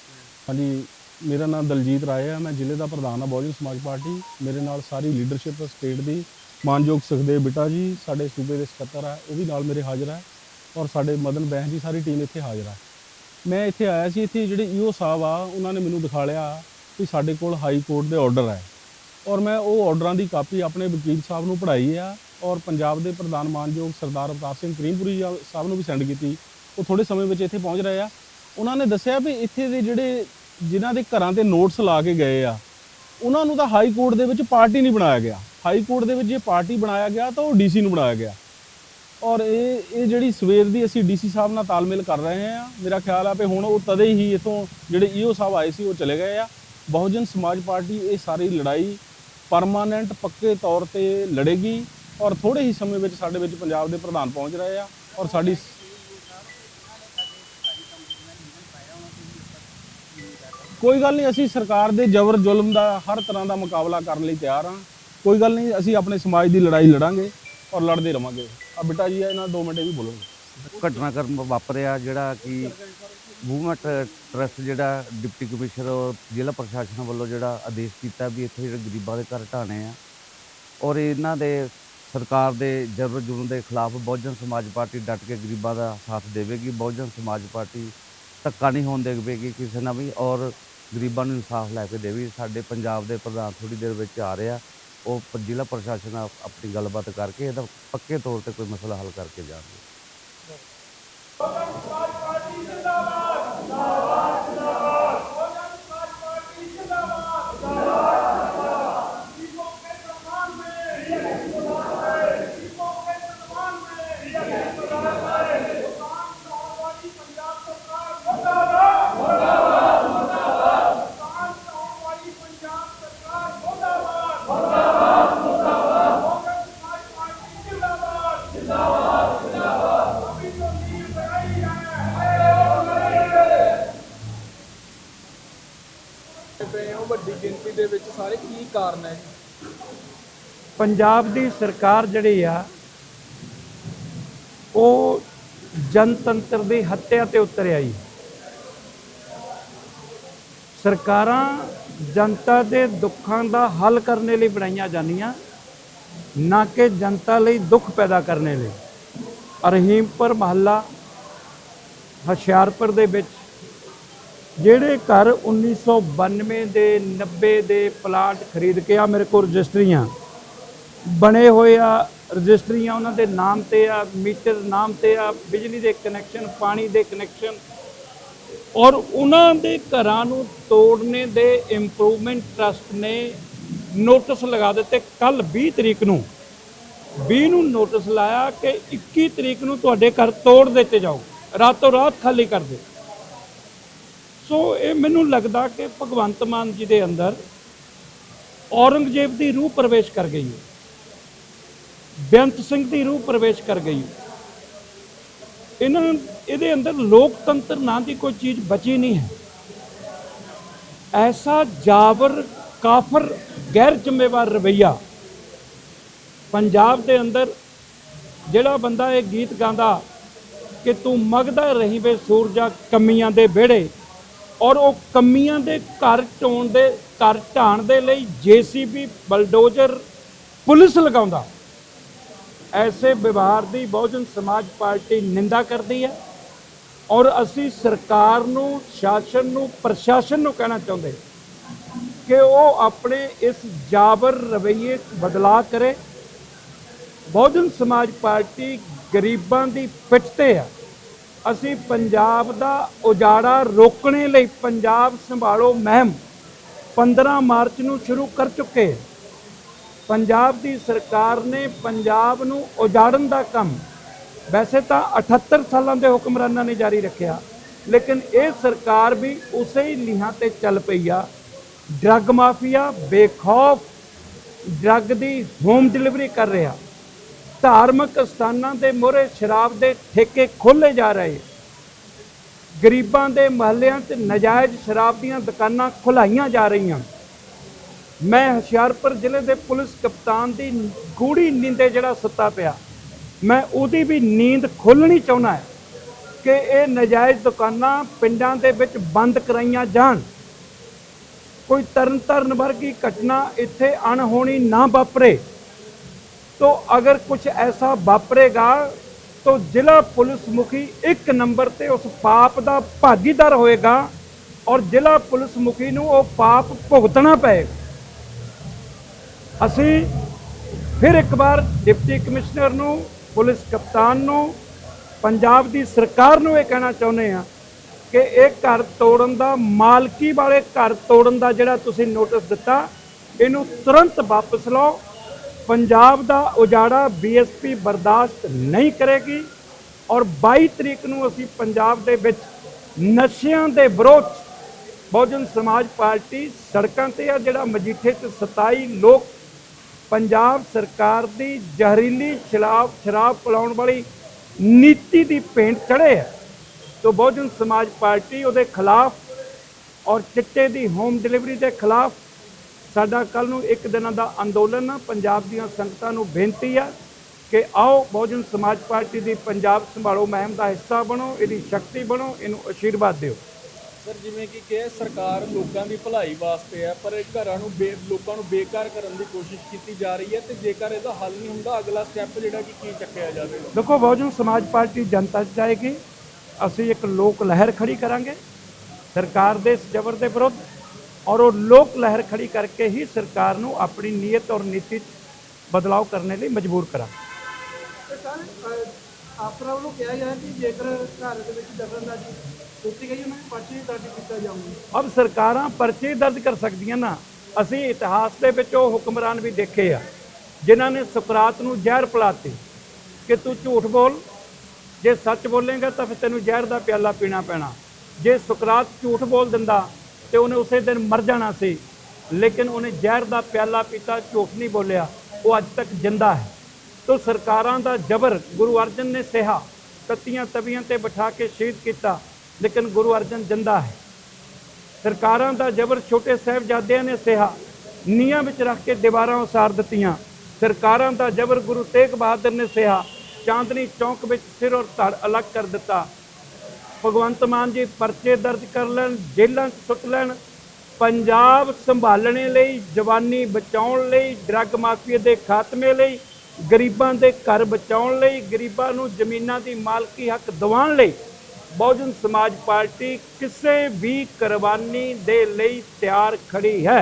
ਹਾਂਜੀ, ਮੇਰਾ ਨਾਮ ਦਲਜੀਤ ਰਾਏ ਹੈ ਮੈਂ ਜ਼ਿਲ੍ਹੇ ਦਾ ਪ੍ਰਧਾਨ ਹਾਂ ਬਹੁਜਨ ਸਮਾਜ ਪਾਰਟੀ। ਮੇਰੇ ਨਾਲ ਸਾਰੀ ਲੀਡਰਸ਼ਿਪ ਸਟੇਟ ਦੀ, ਮਾਨਯੋਗ ਸੁਖਦੇਵ ਬਿੱਟਾ ਜੀ, ਸਾਡੇ ਸੂਬੇ ਦੇ ਸਕੱਤਰ ਹੈ ਉਹ ਵੀ ਨਾਲ ਮੇਰੇ ਹਾਜ਼ਰ ਹੈ ਔਰ ਸਾਡੇ ਮਦਨ ਬੈਂਸ ਜੀ, ਸਾਰੀ ਟੀਮ ਇੱਥੇ ਹਾਜ਼ਰ ਆ। ਮੈਂ ਇੱਥੇ ਆਇਆ ਸੀ, ਇੱਥੇ ਜਿਹੜੇ ਈਓ ਸਾਹਿਬ ਆ, ਉਹਨਾਂ ਨੇ ਮੈਨੂੰ ਦਿਖਾ ਲਿਆ ਕਿ ਸਾਡੇ ਕੋਲ ਹਾਈ ਕੋਰਟ ਦੇ ਆਰਡਰ ਹੈ ਔਰ ਮੈਂ ਉਹ ਆਰਡਰਾਂ ਦੀ ਕਾਪੀ ਆਪਣੇ ਵਕੀਲ ਸਾਹਿਬ ਨੂੰ ਪੜ੍ਹਾਈ ਆ ਔਰ ਪੰਜਾਬ ਦੇ ਪ੍ਰਧਾਨ ਮਾਨਯੋਗ ਸਰਦਾਰ ਅਵਤਾਰ ਸਿੰਘ ਕਰੀਮਪੁਰੀ ਜਾ- ਸਾਹਿਬ ਨੂੰ ਵੀ ਸੈਂਡ ਕੀਤੀ। ਉਹ ਥੋੜੇ ਸਮੇਂ ਵਿੱਚ ਇੱਥੇ ਪਹੁੰਚ ਰਹੇ ਆ। ਉਹਨਾਂ ਨੇ ਦੱਸਿਆ ਵੀ ਇੱਥੇ ਦੇ ਜਿਹੜੇ ਜਿਨ੍ਹਾਂ ਦੇ ਘਰਾਂ ਤੇ ਨੋਟਸ ਲਾ ਕੇ ਗਏ ਆ, ਉਹਨਾਂ ਨੂੰ ਤਾਂ ਹਾਈ ਕੋਰਟ ਦੇ ਵਿੱਚ ਪਾਰਟੀ ਨਹੀਂ ਬਣਾਇਆ ਗਿਆ। ਹਾਈ ਕੋਰਟ ਦੇ ਵਿੱਚ ਜੇ ਪਾਰਟੀ ਬਣਾਇਆ ਗਿਆ ਤਾਂ ਉਹ ਡੀਸੀ ਨੂੰ ਬਣਾਇਆ ਗਿਆ। ਔਰ ਇਹ ਇਹ ਜਿਹੜੀ ਸਵੇਰ ਦੀ ਅਸੀਂ ਡੀਸੀ ਸਾਹਿਬ ਨਾਲ ਤਾਲਮੇਲ ਕਰ ਰਹੇ ਹਾਂ, ਮੇਰਾ ਖਿਆਲ ਆ ਵੀ ਹੁਣ ਉਹ ਤਦੇ ਹੀ ਇਥੋਂ ਜਿਹੜੇ ਈਓ ਸਾਹਿਬ ਆਏ ਸੀ, ਉਹ ਚਲੇ ਗਏ ਆ। ਬਹੁਜਨ ਸਮਾਜ ਪਾਰਟੀ ਇਹ ਸਾਰੀ ਲੜਾਈ ਪਰਮਾਨੈਂਟ ਪੱਕੇ ਤੌਰ ਤੇ ਲੜੇਗੀ ਔਰ ਥੋੜੇ ਹੀ ਸਮੇਂ ਵਿੱਚ ਸਾਡੇ ਵਿੱਚ ਪੰਜਾਬ ਦੇ ਪ੍ਰਧਾਨ ਪਹੁੰਚ ਰਹੇ ਆ ਔਰ ਸਾਡੀ ਕੋਈ ਗੱਲ ਨਹੀਂ, ਅਸੀਂ ਸਰਕਾਰ ਦੇ ਜ਼ਬਰ ਜ਼ੁਲਮ ਦਾ ਹਰ ਤਰ੍ਹਾਂ ਦਾ ਮੁਕਾਬਲਾ ਕਰਨ ਲਈ ਤਿਆਰ ਹਾਂ। ਕੋਈ ਗੱਲ ਨਹੀਂ, ਅਸੀਂ ਆਪਣੇ ਸਮਾਜ ਦੀ ਲੜਾਈ ਲੜਾਂਗੇ। ਔਰ ਲੜਦੇ ਰਵਾਂਗੇ। ਆ ਬੇਟਾ ਜੀ ਇਹਨਾਂ ਦੋ ਮਿੰਟ ਇਹ ਵੀ ਬੋਲੋਗੇ ਘਟਨਾਕ੍ਰਮ ਵਾਪਰਿਆ ਜਿਹੜਾ ਕਿ ਮੂਵਮੈਂਟ ਟਰਸਟ ਜਿਹੜਾ ਡਿਪਟੀ ਕਮਿਸ਼ਨਰ ਔਰ ਜ਼ਿਲ੍ਹਾ ਪ੍ਰਸ਼ਾਸਨ ਵੱਲੋਂ ਜਿਹੜਾ ਆਦੇਸ਼ ਕੀਤਾ ਵੀ ਇੱਥੇ ਜਿਹੜੇ ਗਰੀਬਾਂ ਦੇ ਘਰ ਢਾਣੇ ਆ। ਔਰ ਇਹਨਾਂ ਦੇ ਸਰਕਾਰ ਦੇ ਜ਼ਬਰ ਜ਼ੁਲਮ ਦੇ ਖਿਲਾਫ ਬਹੁਜਨ ਸਮਾਜ ਪਾਰਟੀ ਡਟ ਕੇ ਗਰੀਬਾਂ ਦਾ ਸਾਥ ਦੇਵੇਗੀ। ਬਹੁਜਨ ਸਮਾਜ ਪਾਰਟੀ ਧੱਕਾ ਨਹੀਂ ਹੋਣ ਦੇਵੇਗੀ ਕਿਸੇ ਨਾਲ ਵੀ। ਔਰ ਗਰੀਬਾਂ ਨੂੰ ਇਨਸਾਫ ਲੈ ਕੇ ਦੇਵੇਗੀ। ਸਾਡੇ ਪੰਜਾਬ ਦੇ ਪ੍ਰਧਾਨ ਥੋੜੀ ਦੇਰ ਵਿੱਚ ਆ ਰਿਹਾ। ਉਹ ਪ- ਜ਼ਿਲ੍ਹਾ ਪ੍ਰਸ਼ਾਸਨ ਨਾਲ ਆਪਣੀ ਗੱਲਬਾਤ ਕਰਕੇ ਇਹਦਾ ਪੱਕੇ ਤੌਰ ਤੇ ਕੋਈ ਮਸਲਾ ਹੱਲ ਕਰਕੇ ਜਾਣਗੇ। ਪੰਜਾਬ ਦੀ ਸਰਕਾਰ ਜਿਹੜੀ ਆ, ਉਹ ਜਨਤੰਤਰ ਦੀ ਹੱਤਿਆ ਤੇ ਉਤਰ ਆਈ। ਸਰਕਾਰਾਂ ਜਨਤਾ ਦੇ ਦੁੱਖਾਂ ਦਾ ਹੱਲ ਕਰਨ ਲਈ ਬਣਾਈਆਂ ਜਾਂਦੀਆਂ। ਨਾ ਕਿ ਜਨਤਾ ਲਈ ਦੁੱਖ ਪੈਦਾ ਕਰਨੇ ਲਈ। ਰਹੀਮਪੁਰ ਮਹੱਲਾ ਹੁਸ਼ਿਆਰਪੁਰ ਦੇ ਵਿੱਚ, ਜਿਹੜੇ ਘਰ 1992 ਦੇ 90 ਦੇ ਪਲਾਟ ਖਰੀਦ ਕੇ ਆ ਮੇਰੇ ਕੋਲ ਰਜਿਸਟਰੀਆਂ। ਬਣੇ ਹੋਏ ਆ ਰਜਿਸਟਰੀਆਂ, ਉਹਨਾਂ ਦੇ ਨਾਮ ਤੇ ਆ, ਮੀਟਰ ਨਾਮ ਤੇ ਆ, ਬਿਜਲੀ ਦੇ ਕਨੈਕਸ਼ਨ, ਪਾਣੀ ਦੇ ਕਨੈਕਸ਼ਨ। ਔਰ ਉਹਨਾਂ ਦੇ ਘਰਾਂ ਨੂੰ ਤੋੜਨੇ ਦੇ ਇੰਪਰੂਵਮੈਂਟ ਟਰਸਟ ਨੇ ਨੋਟਿਸ ਲਗਾ ਦਿੱਤੇ ਕੱਲ 20 ਤਰੀਕ ਨੂੰ। 20 ਨੂੰ ਨੋਟਿਸ ਲਾਇਆ ਕਿ 21 ਤਰੀਕ ਨੂੰ ਤੁਹਾਡੇ ਘਰ ਤੋੜ ਦਿੱਤੇ ਜਾਓ। ਰਾਤੋਂ ਰਾਤ ਖਾਲੀ ਕਰ ਦਿਓ। ਸੋ ਇਹ ਮੈਨੂੰ ਲੱਗਦਾ ਕਿ ਭਗਵੰਤ ਮਾਨ ਜੀ ਦੇ ਅੰਦਰ ਔਰੰਗਜ਼ੇਬ ਦੀ ਰੂਹ ਪ੍ਰਵੇਸ਼ ਕਰ ਗਈ ਹੈ। ਬੇਅੰਤ ਸਿੰਘ ਦੀ ਰੂਹ ਪ੍ਰਵੇਸ਼ ਕਰ ਗਈ ਇਹਨਾਂ ਇਹਦੇ ਅੰਦਰ ਲੋਕਤੰਤਰ ਨਾਂ ਦੀ ਕੋਈ ਚੀਜ਼ ਬਚੀ ਨਹੀਂ ਹੈ। ਐਸਾ ਜਾਬਰ ਕਾਫਰ ਗੈਰ ਜ਼ਿੰਮੇਵਾਰ ਰਵਈਆ। ਪੰਜਾਬ ਦੇ ਅੰਦਰ ਜਿਹੜਾ ਬੰਦਾ ਇਹ ਗੀਤ ਗਾਉਂਦਾ ਕਿ ਤੂੰ ਮਗਦਾ ਰਹੀ ਵੇ ਸੂਰਜਾ ਕਮੀਆਂ ਦੇ ਵਿਹੜੇ ਔਰ ਉਹ ਕਮੀਆਂ ਦੇ ਘਰ ਢਾਉਣ ਦੇ, ਘਰ ਢਾਣ ਦੇ ਲਈ ਜੀਸੀਬੀ, ਬਲਡੋਜ਼ਰ, ਪੁਲਿਸ ਲਗਾਉਂਦਾ। ਐਸੇ ਵਿਵਹਾਰ ਦੀ ਬਹੁਜਨ ਸਮਾਜ ਪਾਰਟੀ ਨਿੰਦਾ ਕਰਦੀ ਹੈ ਔਰ ਅਸੀਂ ਸਰਕਾਰ ਨੂੰ, ਸ਼ਾਸਨ ਨੂੰ, ਪ੍ਰਸ਼ਾਸਨ ਨੂੰ ਕਹਿਣਾ ਚਾਹੁੰਦੇ ਕਿ ਉਹ ਆਪਣੇ ਇਸ ਜਾਬਰ ਰਵੱਈਏ 'ਚ ਬਦਲਾਅ ਕਰੇ। ਬਹੁਜਨ ਸਮਾਜ ਪਾਰਟੀ ਗਰੀਬਾਂ ਦੀ ਪਿੱਠ ਤੇ ਆ। ਅਸੀਂ ਪੰਜਾਬ ਦਾ ਉਜਾੜਾ ਰੋਕਣੇ ਲਈ ਪੰਜਾਬ ਸੰਭਾਲੋ ਮਹਿਮ 15 ਮਾਰਚ ਨੂੰ ਸ਼ੁਰੂ ਕਰ ਚੁੱਕੇ ਪੰਜਾਬ ਦੀ ਸਰਕਾਰ ਨੇ ਪੰਜਾਬ ਨੂੰ ਉਜਾੜਨ ਦਾ ਕੰਮ ਵੈਸੇ ਤਾਂ 78 ਸਾਲਾਂ ਦੇ ਹੁਕਮਰਾਨਾਂ ਨੇ ਜਾਰੀ ਰੱਖਿਆ, ਲੇਕਿਨ ਇਹ ਸਰਕਾਰ ਵੀ ਉਸੇ ਹੀ ਲੀਹਾਂ ਤੇ ਚੱਲ ਪਈ ਆ। ਡਰੱਗ ਮਾਫੀਆ ਬੇਖੌਫ ਡਰੱਗ ਦੀ ਹੋਮ ਡਿਲੀਵਰੀ ਕਰ ਰਿਹਾ। ਧਾਰਮਿਕ ਸਥਾਨਾਂ ਦੇ ਮੋਹਰੇ ਸ਼ਰਾਬ ਦੇ ਠੇਕੇ ਖੋਲੇ ਜਾ ਰਹੇ। ਗਰੀਬਾਂ ਦੇ ਮਹੱਲਿਆਂ 'ਚ ਨਜਾਇਜ਼ ਸ਼ਰਾਬ ਦੀਆਂ ਦੁਕਾਨਾਂ ਖੁਲਾਈਆਂ ਜਾ ਰਹੀਆਂ। ਮੈਂ ਹੁਸ਼ਿਆਰਪੁਰ ਜ਼ਿਲ੍ਹੇ ਦੇ ਪੁਲਿਸ ਕਪਤਾਨ ਦੀ ਗੂੜੀ ਨੀਂਦੇ ਜਿਹੜਾ ਸੁੱਤਾ ਪਿਆ। ਮੈਂ ਉਹਦੀ ਵੀ ਨੀਂਦ ਖੋਲਣੀ ਚਾਹੁੰਦਾ ਕਿ ਇਹ ਨਜਾਇਜ਼ ਦੁਕਾਨਾਂ ਪਿੰਡਾਂ ਦੇ ਵਿੱਚ ਬੰਦ ਕਰਾਈਆਂ ਜਾਣ। ਕੋਈ ਤਰਨ ਤਾਰਨ ਵਰਗੀ ਘਟਨਾ ਇੱਥੇ ਅਣਹੋਣੀ ਨਾ ਵਾਪਰੇ तो अगर कुछ ऐसा वापरेगा तो जिला पुलिस मुखी एक नंबर ਤੇ ਉਸ ਪਾਪ ਦਾ ਭਾਗੀਦਾਰ ਹੋਏਗਾ ਔਰ ਜ਼ਿਲ੍ਹਾ ਪੁਲਿਸ ਮੁਖੀ ਨੂੰ ਉਹ ਪਾਪ ਭੁਗਤਣਾ ਪਏਗਾ ਅਸੀਂ ਫਿਰ ਇੱਕ ਵਾਰ ਡਿਪਟੀ ਕਮਿਸ਼ਨਰ ਨੂੰ ਪੁਲਿਸ ਕਪਤਾਨ ਨੂੰ ਪੰਜਾਬ ਦੀ ਸਰਕਾਰ ਨੂੰ ਇਹ ਕਹਿਣਾ ਚਾਹੁੰਦੇ ਆ ਕਿ ਇਹ ਘਰ ਤੋੜਨ ਦਾ, ਮਾਲਕੀ ਵਾਲੇ ਘਰ ਤੋੜਨ ਦਾ ਜਿਹੜਾ ਤੁਸੀਂ ਨੋਟਿਸ ਦਿੱਤਾ, ਇਹਨੂੰ ਤੁਰੰਤ ਵਾਪਸ ਲਓ। ਪੰਜਾਬ ਦਾ ਉਜਾੜਾ ਬੀਐਸਪੀ ਬਰਦਾਸ਼ਤ ਨਹੀਂ ਕਰੇਗੀ ਔਰ 22 ਤਰੀਕ ਨੂੰ ਅਸੀਂ ਪੰਜਾਬ ਦੇ ਵਿੱਚ ਨਸ਼ਿਆਂ ਦੇ ਵਿਰੋਧ 'ਚ ਬਹੁਜਨ ਸਮਾਜ ਪਾਰਟੀ ਸੜਕਾਂ ਤੇ ਆ ਜਿਹੜਾ ਮਜੀਠੇ 'ਚ 27 ਲੋਕ, ਪੰਜਾਬ ਸਰਕਾਰ ਦੀ ਜ਼ਹਿਰੀਲੀ ਸ਼ਰਾਬ ਸ਼ਰਾਬ ਪਿਲਾਉਣ ਵਾਲੀ ਨੀਤੀ ਦੀ ਭੇਂਟ ਚੜੇ ਆ। ਤੋਂ ਬਹੁਜਨ ਸਮਾਜ ਪਾਰਟੀ ਉਹਦੇ ਖਿਲਾਫ ਔਰ ਚਿੱਟੇ ਦੀ ਹੋਮ ਡਿਲੀਵਰੀ ਦੇ ਖਿਲਾਫ ਸਾਡਾ ਕੱਲ ਨੂੰ ਇੱਕ ਦਿਨਾਂ ਦਾ ਅੰਦੋਲਨ ਆ ਪੰਜਾਬ ਦੀਆਂ ਸੰਗਤਾਂ ਨੂੰ ਬੇਨਤੀ ਆ ਕਿ ਆਓ ਬਹੁਜਨ ਸਮਾਜ ਪਾਰਟੀ ਦੀ ਪੰਜਾਬ ਸੰਭਾਲੋ ਮੁਹਿੰਮ ਦਾ ਹਿੱਸਾ ਬਣੋ ਇਹਦੀ ਸ਼ਕਤੀ ਬਣੋ ਇਹਨੂੰ ਆਸ਼ੀਰਵਾਦ ਦਿਓ। ਸਰ ਜਿਵੇਂ ਕਿ ਕਿਹਾ ਸਰਕਾਰ ਲੋਕਾਂ ਦੀ ਭਲਾਈ ਵਾਸਤੇ ਹੈ ਪਰ ਇਹ ਘਰਾਂ ਨੂੰ ਬੇ ਲੋਕਾਂ ਨੂੰ ਬੇਕਾਰ ਕਰਨ ਦੀ ਕੋਸ਼ਿਸ਼ ਕੀਤੀ ਜਾ ਰਹੀ ਹੈ ਤੇ ਜੇਕਰ ਇਹਦਾ ਹੱਲ ਨਹੀਂ ਹੁੰਦਾ ਅਗਲਾ ਸਟੈਪ ਜਿਹੜਾ ਕਿ ਕੀ ਚੱਕਿਆ ਜਾਵੇਗਾ ਦੇਖੋ ਬਹੁਜਨ ਸਮਾਜ ਪਾਰਟੀ ਜਨਤਾ 'ਚ ਜਾਏਗੀ ਅਸੀਂ ਇੱਕ ਲੋਕ ਲਹਿਰ ਖੜੀ ਕਰਾਂਗੇ ਸਰਕਾਰ ਦੇ ਇਸ ਜ਼ਬਰ ਦੇ ਵਿਰੁੱਧ ਔਰ ਉਹ ਲੋਕ ਲਹਿਰ ਖੜੀ ਕਰਕੇ ਹੀ ਸਰਕਾਰ ਨੂੰ ਆਪਣੀ ਨੀਅਤ ਔਰ ਨੀਤੀ 'ਚ ਬਦਲਾਅ ਕਰਨ ਲਈ ਮਜਬੂਰ ਕਰਾਂਗੇ। ਸਰ ਆਪਰਾ ਵੱਲੋਂ ਕਿਹਾ ਗਿਆ ਕਿ ਜੇਕਰ ਘਰ ਦੇ ਵਿੱਚ ਦਖਲਅੰਦਾਜ਼ੀ ਕੀਤੀ ਗਈ ਉਹਨਾਂ ਨੂੰ ਪਰਚੇ ਦਰਜ ਕੀਤਾ ਜਾਊਗਾ। ਅਬ ਸਰਕਾਰਾਂ ਪਰਚੇ ਦਰਜ ਕਰ ਸਕਦੀਆਂ ਨਾ ਅਸੀਂ ਇਤਿਹਾਸ ਦੇ ਵਿੱਚ ਉਹ ਹੁਕਮਰਾਨ ਵੀ ਦੇਖੇ ਆ ਜਿਨ੍ਹਾਂ ਨੇ ਸੁਕਰਾਤ ਨੂੰ ਜ਼ਹਿਰ ਪਿਲਾਤੀ ਕਿ ਤੂੰ ਝੂਠ ਬੋਲ ਜੇ ਸੱਚ ਬੋਲੇਗਾ ਤਾਂ ਫਿਰ ਤੈਨੂੰ ਜ਼ਹਿਰ ਦਾ ਪਿਆਲਾ ਪੀਣਾ ਪੈਣਾ। ਜੇ ਸੁਕਰਾਤ ਝੂਠ ਬੋਲ ਦਿੰਦਾ ਤੇ ਉਹਨੇ ਉਸੇ ਦਿਨ ਮਰ ਜਾਣਾ ਸੀ। ਲੇਕਿਨ ਉਹਨੇ ਜ਼ਹਿਰ ਦਾ ਪਿਆਲਾ ਪੀਤਾ, ਝੂਠ ਨਹੀਂ ਬੋਲਿਆ। ਉਹ ਅੱਜ ਤੱਕ ਜਿੰਦਾ ਹੈ। ਤੋ ਸਰਕਾਰਾਂ ਦਾ ਜ਼ਬਰ, ਗੁਰੂ ਅਰਜਨ ਨੇ ਸਿਹਾ ਤੱਤੀਆਂ ਤਵੀਆਂ ਤੇ ਬਿਠਾ ਕੇ ਸ਼ਹੀਦ ਕੀਤਾ, ਲੇਕਿਨ ਗੁਰੂ ਅਰਜਨ ਜਿੰਦਾ ਹੈ। ਸਰਕਾਰਾਂ ਦਾ ਜ਼ਬਰ ਛੋਟੇ ਸਾਹਿਬਜ਼ਾਦਿਆਂ ਨੇ ਸਿਹਾ ਨੀਹਾਂ ਵਿੱਚ ਰੱਖ ਕੇ ਦੀਵਾਰਾਂ ਉਸਾਰ ਦਿੱਤੀਆਂ। ਸਰਕਾਰਾਂ ਦਾ ਜਬਰ ਗੁਰੂ ਤੇਗ ਬਹਾਦਰ ਨੇ ਸਿਹਾ ਚਾਂਦਨੀ ਚੌਂਕ ਵਿੱਚ ਸਿਰ ਔਰ ਧੜ ਅਲੱਗ ਕਰ ਦਿੱਤਾ। ਭਗਵੰਤ ਮਾਨ ਜੀ ਪਰਚੇ ਦਰਜ ਕਰ ਲੈਣ, ਜੇਲ੍ਹਾਂ 'ਚ ਸੁੱਟ ਲੈਣ, ਪੰਜਾਬ ਸੰਭਾਲਣੇ ਲਈ, ਜਵਾਨੀ ਬਚਾਉਣ ਲਈ, ਡਰੱਗ ਮਾਫੀਆ ਦੇ ਖਾਤਮੇ ਲਈ, ਗਰੀਬਾਂ ਦੇ ਘਰ ਬਚਾਉਣ ਲਈ, ਗਰੀਬਾਂ ਨੂੰ ਜ਼ਮੀਨਾਂ ਦੀ ਮਾਲਕੀ ਹੱਕ ਦਿਵਾਉਣ ਲਈ ਬਹੁਜਨ ਸਮਾਜ ਪਾਰਟੀ ਕਿਸੇ ਵੀ ਕੁਰਬਾਨੀ ਦੇ ਲਈ ਤਿਆਰ ਖੜੀ ਹੈ।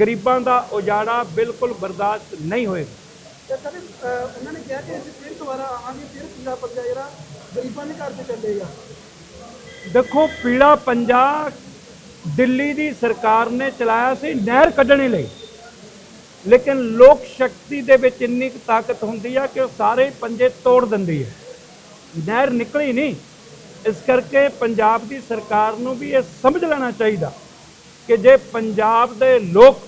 ਗਰੀਬਾਂ ਦਾ ਉਜਾੜਾ ਬਿਲਕੁਲ ਬਰਦਾਸ਼ਤ ਨਹੀਂ ਹੋਏਗਾ। ਤੇ ਕਦੇ ਉਹਨਾਂ ਨੇ ਕਿਹਾ ਕਿ ਦੁਬਾਰਾ ਆਵਾਂਗੇ ਫਿਰ ਪੀਲਾ ਪੰਜਾ ਜਿਹੜਾ ਗਰੀਬਾਂ ਦੇ ਘਰ ਤੇ ਚੱਲੇਗਾ। ਦੇਖੋ, ਪੀਲਾ ਪੰਜਾ ਦਿੱਲੀ ਦੀ ਸਰਕਾਰ ਨੇ ਚਲਾਇਆ ਸੀ, ਨਹਿਰ ਕੱਢਣੇ ਲਈ। ਲੇਕਿਨ ਲੋਕ ਸ਼ਕਤੀ ਦੇ ਵਿੱਚ ਇੰਨੀ ਕੁ ਤਾਕਤ ਹੁੰਦੀ ਆ ਕਿ ਉਹ ਸਾਰੇ ਪੰਜੇ ਤੋੜ ਦਿੰਦੀ ਹੈ। ਨਹਿਰ ਨਿਕਲੀ ਨਹੀਂ। ਇਸ ਕਰਕੇ ਪੰਜਾਬ ਦੀ ਸਰਕਾਰ ਨੂੰ ਵੀ ਇਹ ਸਮਝ ਲੈਣਾ ਚਾਹੀਦਾ ਕਿ ਜੇ ਪੰਜਾਬ ਦੇ ਲੋਕ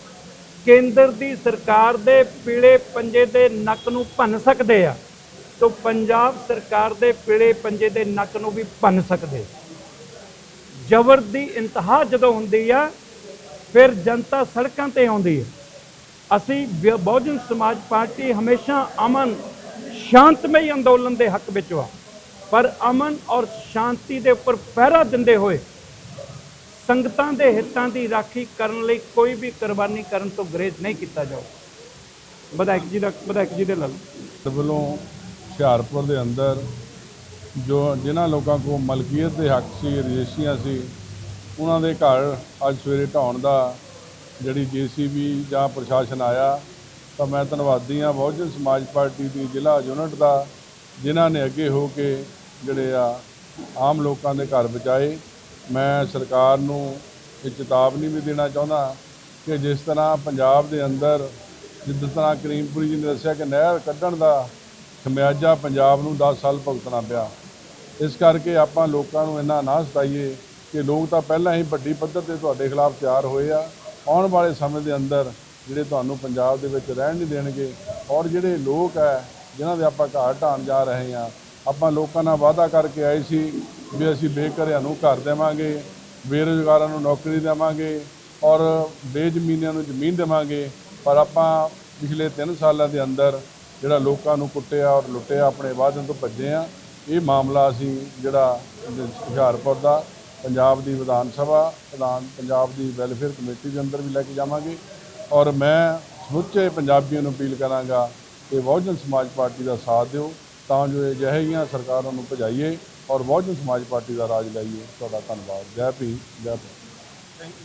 ਕੇਂਦਰ ਦੀ ਸਰਕਾਰ ਦੇ ਪੀਲੇ ਪੰਜੇ ਦੇ ਨੱਕ ਨੂੰ ਭੰਨ ਸਕਦੇ ਆ ਤਾਂ ਪੰਜਾਬ ਸਰਕਾਰ ਦੇ ਪੀਲੇ ਪੰਜੇ ਦੇ ਨੱਕ ਨੂੰ ਵੀ ਭੰਨ ਸਕਦੇ। ਜ਼ਬਰ ਦੀ ਇੰਤਹਾ ਜਦੋਂ ਹੁੰਦੀ ਆ, ਫਿਰ ਜਨਤਾ ਸੜਕਾਂ ਤੇ ਆਉਂਦੀ ਹੈ ਅਸੀਂ ਬਹੁਜਨ ਸਮਾਜ ਪਾਰਟੀ ਹਮੇਸ਼ਾ ਅਮਨ, ਸ਼ਾਂਤਮਈ ਅੰਦੋਲਨ ਦੇ ਹੱਕ ਵਿੱਚ ਆ। ਪਰ ਅਮਨ ਔਰ ਸ਼ਾਂਤੀ ਦੇ ਉੱਪਰ ਪਹਿਰਾ ਦਿੰਦੇ ਹੋਏ, ਸੰਗਤਾਂ ਦੇ ਹਿੱਤਾਂ ਦੀ ਰਾਖੀ ਕਰਨ ਲਈ ਕੋਈ ਵੀ ਕੁਰਬਾਨੀ ਕਰਨ ਤੋਂ ਗਰੇਜ਼ ਨਹੀਂ ਕੀਤਾ ਜਾਊ। ਵਿਧਾਇਕ ਜੀ ਦਾ, ਵਿਧਾਇਕ ਜੀ ਦੇ ਨਾਲ। ਵੱਲੋਂ ਹੁਸ਼ਿਆਰਪੁਰ ਦੇ ਅੰਦਰ, ਜੋ ਜਿਨ੍ਹਾਂ ਲੋਕਾਂ ਕੋਲ ਮਲਕੀਅਤ ਦੇ ਹੱਕ ਸੀ, ਰਜਿਸਟਰੀਆਂ ਸੀ, ਉਹਨਾਂ ਦੇ ਘਰ ਅੱਜ ਸਵੇਰੇ ਢਾਉਣ ਦਾ ਜਿਹੜੀ ਜੀਸੀਬੀ ਜਾਂ ਪ੍ਰਸ਼ਾਸਨ ਆਇਆ, ਤਾਂ ਮੈਂ ਧੰਨਵਾਦੀ ਹਾਂ ਬਹੁਜਨ ਸਮਾਜ ਪਾਰਟੀ ਦੀ ਜ਼ਿਲ੍ਹਾ ਯੂਨਿਟ ਦਾ, ਜਿਨ੍ਹਾਂ ਨੇ ਅੱਗੇ ਹੋ ਕੇ ਜਿਹੜੇ ਆ, ਆਮ ਲੋਕਾਂ ਦੇ ਘਰ ਬਚਾਏ। ਮੈਂ ਸਰਕਾਰ ਨੂੰ ਇਹ ਚੇਤਾਵਨੀ ਵੀ ਦੇਣਾ ਚਾਹੁੰਦਾ ਕਿ ਜਿਸ ਤਰ੍ਹਾਂ ਪੰਜਾਬ ਦੇ ਅੰਦਰ ਜਿਸ ਤਰ੍ਹਾਂ ਕਰੀਮਪੁਰੀ ਜੀ ਨੇ ਦੱਸਿਆ ਕਿ ਨਹਿਰ ਕੱਢਣ ਦਾ ਖਮਿਆਜਾ ਪੰਜਾਬ ਨੂੰ 10 ਸਾਲ ਭੁਗਤਣਾ ਪਿਆ। ਇਸ ਕਰਕੇ ਆਪਾਂ ਲੋਕਾਂ ਨੂੰ ਇੰਨਾ ਨਾ ਸਤਾਈਏ ਕਿ ਲੋਕ ਤਾਂ ਪਹਿਲਾਂ ਹੀ ਵੱਡੀ ਪੱਧਰ ਤੇ ਤੁਹਾਡੇ ਖਿਲਾਫ ਤਿਆਰ ਹੋਏ ਆ। ਆਉਣ ਵਾਲੇ ਸਮੇਂ ਦੇ ਅੰਦਰ ਜਿਹੜੇ ਤੁਹਾਨੂੰ ਪੰਜਾਬ ਦੇ ਵਿੱਚ ਰਹਿਣ ਨਹੀਂ ਦੇਣਗੇ ਔਰ ਜਿਹੜੇ ਲੋਕ ਹੈ ਜਿਨ੍ਹਾਂ ਦੇ ਆਪਾਂ ਘਰ ਢਾਣ ਜਾ ਰਹੇ ਆ, ਆਪਾਂ ਲੋਕਾਂ ਨਾਲ ਵਾਅਦਾ ਕਰਕੇ ਆਏ ਸੀ ਵੀ ਅਸੀਂ ਬੇਘਰਿਆਂ ਨੂੰ ਘਰ ਦੇਵਾਂਗੇ, ਬੇਰੁਜ਼ਗਾਰਾਂ ਨੂੰ ਨੌਕਰੀ ਦੇਵਾਂਗੇ ਔਰ ਬੇਜ਼ਮੀਨਾਂ ਨੂੰ ਜ਼ਮੀਨ ਦੇਵਾਂਗੇ। ਪਰ ਆਪਾਂ ਪਿਛਲੇ 3 ਸਾਲਾਂ ਦੇ ਅੰਦਰ ਜਿਹੜਾ ਲੋਕਾਂ ਨੂੰ ਕੁੱਟਿਆ ਔਰ ਲੁੱਟਿਆ, ਆਪਣੇ ਵਾਅਦਿਆਂ ਤੋਂ ਭੱਜੇ ਆ ਇਹ ਮਾਮਲਾ ਅਸੀਂ ਜਿਹੜਾ ਹੁਸ਼ਿਆਰਪੁਰ ਦਾ ਪੰਜਾਬ ਦੀ ਵਿਧਾਨ ਸਭਾ ਪ੍ਰਧਾਨ ਪੰਜਾਬ ਦੀ ਵੈਲਫੇਅਰ ਕਮੇਟੀ ਦੇ ਅੰਦਰ ਵੀ ਲੈ ਕੇ ਜਾਵਾਂਗੇ। ਔਰ ਮੈਂ ਸਮੁੱਚੇ ਪੰਜਾਬੀਆਂ ਨੂੰ ਅਪੀਲ ਕਰਾਂਗਾ ਕਿ ਬਹੁਜਨ ਸਮਾਜ ਪਾਰਟੀ ਦਾ ਸਾਥ ਦਿਓ, ਤਾਂ ਜੋ ਇਹ ਜਿਹੇ ਸਰਕਾਰਾਂ ਨੂੰ ਭਜਾਈਏ ਔਰ ਬਹੁਜਨ ਸਮਾਜ ਪਾਰਟੀ ਦਾ ਰਾਜ ਲਾਈਏ। ਤੁਹਾਡਾ ਧੰਨਵਾਦ। ਜੈ ਭੀ ਜੈ ਥੈਂਕ ਯੂ